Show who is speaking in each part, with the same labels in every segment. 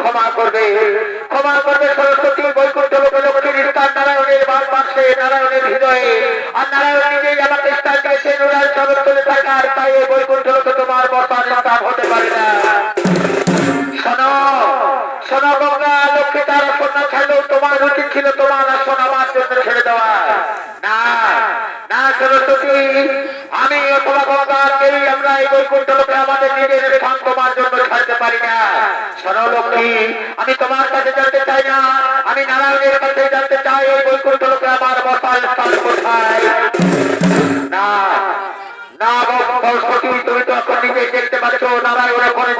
Speaker 1: ক্ষমা ক্ষমা করবে সরস্বতী নারায়ণের হৃদয়ে। আর নারায়ণ নিজেই আমাকে বৈকুণ্ঠ লোকে তোমার বর্তমান স্থান হতে পারে না। তোমার রুটি ছিল তোমার আসন আমার জন্য ছেড়ে দেওয়া না না আমি আমরা এই বৈকুণ্ঠ লোকে আমাদের নিজের স্থান তোমার জন্য ছাড়তে পারি না। আমি তোমার কাছে জানতে চাই না। আমি নারায়ণের কাছে জানতে চাই, এই বৈকুণ্ঠ লোকে আমার বসার স্থান কোথায়?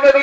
Speaker 1: me digas.